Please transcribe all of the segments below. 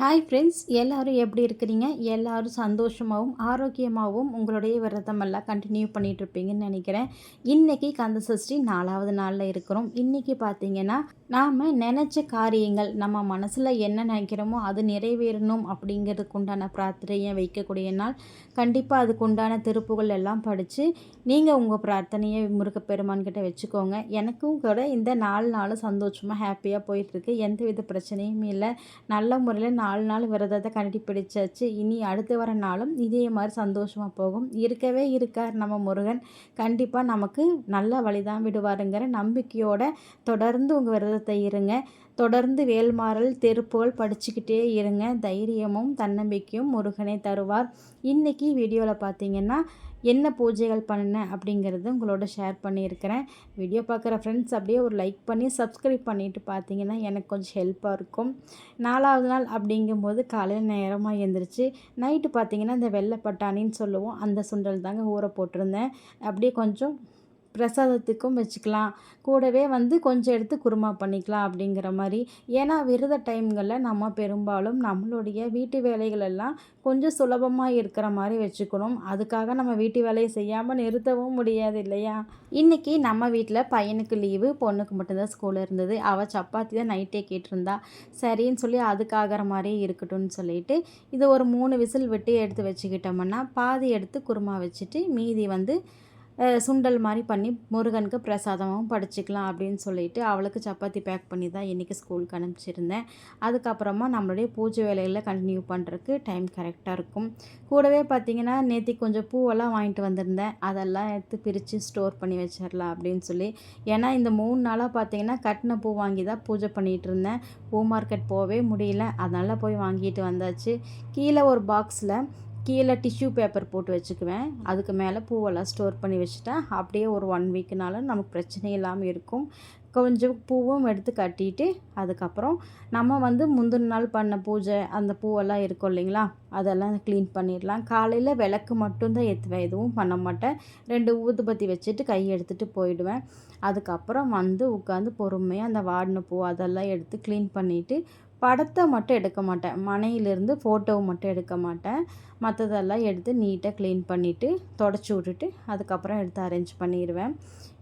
Hi friends எல்லோரும் எப்படி இருக்கிறீங்க? எல்லோரும் சந்தோஷமாகவும் ஆரோக்கியமாகவும் உங்களுடைய விரதமெல்லாம் கண்டினியூ பண்ணிகிட்ருப்பீங்கன்னு நினைக்கிறேன். இன்றைக்கி கந்த சஷ்டி நாலாவது நாளில் இருக்கிறோம். இன்றைக்கி பார்த்தீங்கன்னா நாம் நினச்ச காரியங்கள் நம்ம மனசில் என்ன நினைக்கிறோமோ அது நிறைவேறணும் அப்படிங்கிறதுக்கு உண்டான பிரார்த்தனையை வைக்கக்கூடிய நாள். கண்டிப்பாக அதுக்கு உண்டான திருப்புகள் எல்லாம் படித்து நீங்கள் உங்கள் பிரார்த்தனையை முருகப்பெருமான்கிட்ட வச்சுக்கோங்க. எனக்கும் கூட இந்த நாலு நாளும் சந்தோஷமாக ஹாப்பியாக போயிட்டுருக்கு எந்த வித பிரச்சனையும் இல்லை. நல்ல முறையில் நாலு நாள் விரதத்தை கண்டுபிடிச்சாச்சு இனி அடுத்து வர நாளும் இதே மாதிரி சந்தோஷமாக போகும். இருக்கவே இருக்கார் நம்ம முருகன். கண்டிப்பாக நமக்கு நல்ல வழி தான் விடுவாருங்கிற நம்பிக்கையோட தொடர்ந்து உங்கள் விரதத்தை இருங்க. தொடர்ந்து வேல்மாறல் தெருப்புகள் படிச்சுக்கிட்டே இருங்க. தைரியமும் தன்னம்பிக்கையும் முருகனை தருவார். இன்றைக்கி வீடியோவில் பார்த்தீங்கன்னா என்ன பூஜைகள் பண்ணினேன் அப்படிங்கிறது உங்களோட ஷேர் பண்ணியிருக்கிறேன். வீடியோ பார்க்குற ஃப்ரெண்ட்ஸ் அப்படியே ஒரு லைக் பண்ணி சப்ஸ்கிரைப் பண்ணிவிட்டு பார்த்தீங்கன்னா எனக்கு கொஞ்சம் ஹெல்ப்பாக இருக்கும். நாலாவது நாள் அப்படிங்கும்போது காலையில் நேரமாக எழுந்திரிச்சு நைட்டு பார்த்தீங்கன்னா இந்த வெள்ளை பட்டாணின்னு சொல்லுவோம் அந்த சுண்டல் தாங்க ஊற போட்டிருந்தேன். அப்படியே கொஞ்சம் பிரசாதத்துக்கும் வச்சுக்கலாம். கூடவே வந்து கொஞ்சம் எடுத்து குருமா பண்ணிக்கலாம் அப்படிங்கிற மாதிரி. ஏன்னா விரத டைம்களில் நம்ம பெரும்பாலும் நம்மளுடைய வீட்டு வேலைகள் எல்லாம் கொஞ்சம் சுலபமாக இருக்கிற மாதிரி வச்சுக்கணும். அதுக்காக நம்ம வீட்டு வேலையை செய்யாமல் நிறுத்தவும் முடியாது இல்லையா? இன்றைக்கி நம்ம வீட்டில் பையனுக்கு லீவு பொண்ணுக்கு மட்டும்தான் ஸ்கூல் இருந்தது. அவள் சப்பாத்தி தான் நைட்டே கேட்டிருந்தா. சரின்னு சொல்லி அதுக்காகிற மாதிரியே இருக்கட்டும்னு சொல்லிட்டு இது ஒரு மூணு விசில் விட்டு எடுத்து வச்சுக்கிட்டோம்னா பாதி எடுத்து குருமா வச்சுட்டு மீதி வந்து சுண்டல் மாதிரி பண்ணி முருகனுக்கு பிரசாதமாகவும் படிச்சுக்கலாம் அப்படின்னு சொல்லிட்டு அவளுக்கு சப்பாத்தி பேக் பண்ணி தான் இன்றைக்கி ஸ்கூலுக்கு அனுப்பிச்சிருந்தேன். அதுக்கப்புறமா நம்மளுடைய பூஜை வேலைகளை கண்டினியூ பண்ணுறதுக்கு டைம் கரெக்டாக இருக்கும். கூடவே பார்த்திங்கன்னா நேற்று கொஞ்சம் பூவெல்லாம் வாங்கிட்டு வந்திருந்தேன். அதெல்லாம் எடுத்து பிரித்து ஸ்டோர் பண்ணி வச்சிடலாம் அப்படின்னு சொல்லி. ஏன்னா இந்த மூணு நாளாக பார்த்திங்கன்னா கட்டின பூ வாங்கி தான் பூஜை பண்ணிகிட்டு இருந்தேன். பூ மார்க்கெட் போகவே முடியல. அதனால் போய் வாங்கிட்டு வந்தாச்சு. கீழே ஒரு பாக்ஸில் கீழே டிஷ்யூ பேப்பர் போட்டு வச்சுக்குவேன். அதுக்கு மேலே பூவெல்லாம் ஸ்டோர் பண்ணி வச்சுட்டேன் அப்படியே ஒரு ஒன் வீக்குனாலும் நமக்கு பிரச்சனை இல்லாமல் இருக்கும். கொஞ்சம் பூவும் எடுத்து கட்டிட்டு அதுக்கப்புறம் நம்ம வந்து முந்தின நாள் பண்ண பூஜை அந்த பூவெல்லாம் இருக்கும் இல்லைங்களா? அதெல்லாம் க்ளீன் பண்ணிடலாம். காலையில் விளக்கு மட்டும்தான் ஏற்றுவேன் எதுவும் பண்ண மாட்டேன். ரெண்டு ஊதுபத்தி வச்சுட்டு கை எடுத்துகிட்டு போயிடுவேன். அதுக்கப்புறம் வந்து உட்காந்து பொறுமையாக அந்த வாடின பூ அதெல்லாம் எடுத்து க்ளீன் பண்ணிவிட்டு படத்தை மட்டும் எடுக்க மாட்டேன். மனையிலேருந்து ஃபோட்டோவை மட்டும் எடுக்க மாட்டேன். மற்றதெல்லாம் எடுத்து நீட்டாக க்ளீன் பண்ணிவிட்டு தொடச்சி விட்டுட்டு அதுக்கப்புறம் எடுத்து அரேஞ்ச் பண்ணிடுவேன்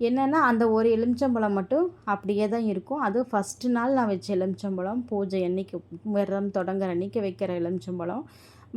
என்னென்னா அந்த ஒரு எலுமிச்சம்பழம் மட்டும் அப்படியே தான் இருக்கும். அது ஃபஸ்ட்டு நாள் நான் வச்ச எலுமிச்சம்பழம் பூஜை அன்னைக்கு விரதம் தொடங்குற அன்னைக்கு வைக்கிற எலுமிச்சம்பழம்.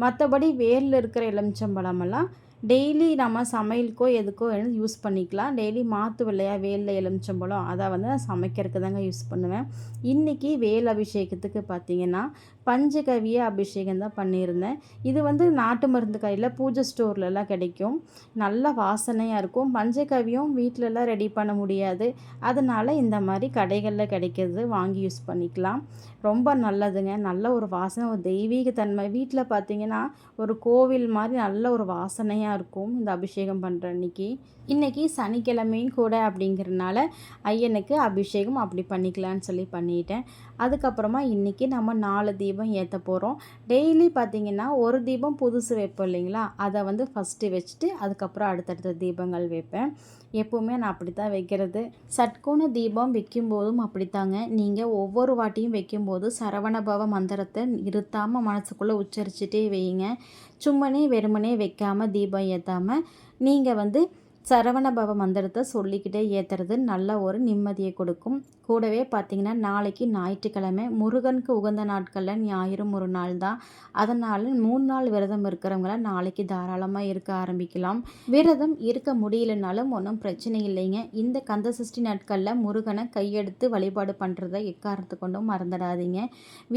மற்றபடி வேரில் இருக்கிற எலுமிச்சம்பழமெல்லாம் டெய்லி நம்ம சமையலுக்கோ எதுக்கோ யூஸ் பண்ணிக்கலாம். டெய்லி மாற்று இல்லையா வேலில் எலுமிச்சம்பழம் அதை வந்து நான் சமைக்கிறதுக்கு தாங்க யூஸ் பண்ணுவேன். இன்றைக்கி வேல் அபிஷேகத்துக்கு பார்த்திங்கன்னா பஞ்சகவிய அபிஷேகம் தான் பண்ணியிருந்தேன். இது வந்து நாட்டு மருந்து கடையில் பூஜை ஸ்டோர்லலாம் கிடைக்கும். நல்ல வாசனையாக இருக்கும். பஞ்சகவியும் வீட்டிலலாம் ரெடி பண்ண முடியாது. அதனால் இந்த மாதிரி கடைகளில் கிடைக்கிறது வாங்கி யூஸ் பண்ணிக்கலாம். ரொம்ப நல்லதுங்க. நல்ல ஒரு வாசனை ஒரு தெய்வீக தன்மை வீட்டில் பார்த்தீங்கன்னா ஒரு கோவில் மாதிரி நல்ல ஒரு வாசனையாக இருக்கும் இந்த அபிஷேகம் பண்ணுற அன்றைக்கி இன்றைக்கி சனிக்கிழமையும் கூட அப்படிங்கிறனால ஐயனுக்கு அபிஷேகம் அப்படி பண்ணிக்கலான்னு சொல்லி பண்ணிட்டேன். அதுக்கப்புறமா இன்றைக்கி நம்ம நாலு தீபம் ஏற்ற போகிறோம் டெய்லி பார்த்திங்கன்னா ஒரு தீபம் புதுசு வைப்போம் இல்லைங்களா? அதை வந்து ஃபஸ்ட்டு வச்சுட்டு அதுக்கப்புறம் அடுத்தடுத்த தீபங்கள் வைப்பேன். எப்போவுமே நான் அப்படி தான் வைக்கிறது. சட்கோண தீபம் வைக்கும்போதும் அப்படித்தாங்க. நீங்கள் ஒவ்வொரு வாட்டியும் வைக்கும்போது சரவணபவ மந்திரத்தை நிறுத்தாமல் மனசுக்குள்ளே உச்சரிச்சுட்டே வையுங்க. சும்மனே வெறுமனே வைக்காமல் தீபம் ஏற்றாமல் நீங்கள் வந்து சரவணபவ மந்திரத்தை சொல்லிக்கிட்டே ஏற்றுறது நல்ல ஒரு நிம்மதியை கொடுக்கும். கூடவே பார்த்திங்கன்னா நாளைக்கு ஞாயிற்றுக்கிழமை முருகனுக்கு உகந்த நாட்களில் ஞாயிறும் ஒரு நாள் தான். அதனால் மூணு நாள் விரதம் இருக்கிறவங்கள நாளைக்கு தாராளமாக இருக்க ஆரம்பிக்கலாம். விரதம் இருக்க முடியலனாலும் ஒன்றும் பிரச்சனை இல்லைங்க. இந்த கந்த சஷ்டி நாட்களில் முருகனை கையெடுத்து வழிபாடு பண்ணுறதை எக்காரணத்து கொண்டும் மறந்துடாதீங்க.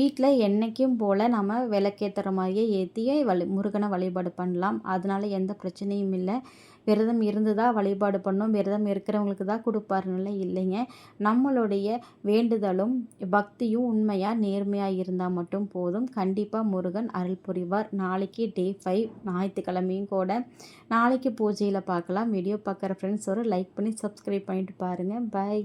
வீட்டில் என்றைக்கும் போல் நம்ம விளக்கேற்றுற மாதிரியே ஏற்றியே வழி முருகனை வழிபாடு பண்ணலாம். அதனால் எந்த பிரச்சனையும் இல்லை. விரதம் இருந்து தான் வழிபாடு பண்ணோம் விரதம் இருக்கிறவங்களுக்கு தான் கொடுப்பாருன்னு இல்லைங்க. நம்மளுடைய வேண்டுதலும் பக்தியும் உண்மையாக நேர்மையாக இருந்தால் மட்டும் போதும். கண்டிப்பாக முருகன் அருள் புரிவார். நாளைக்கு டே ஃபைவ் ஞாயிற்றுக்கிழமையும் கூட. நாளைக்கு பூஜையில் பார்க்கலாம். வீடியோ பார்க்குற ஃப்ரெண்ட்ஸ் ஒரு லைக் பண்ணி சப்ஸ்கிரைப் பண்ணிட்டு பாருங்கள் பாய்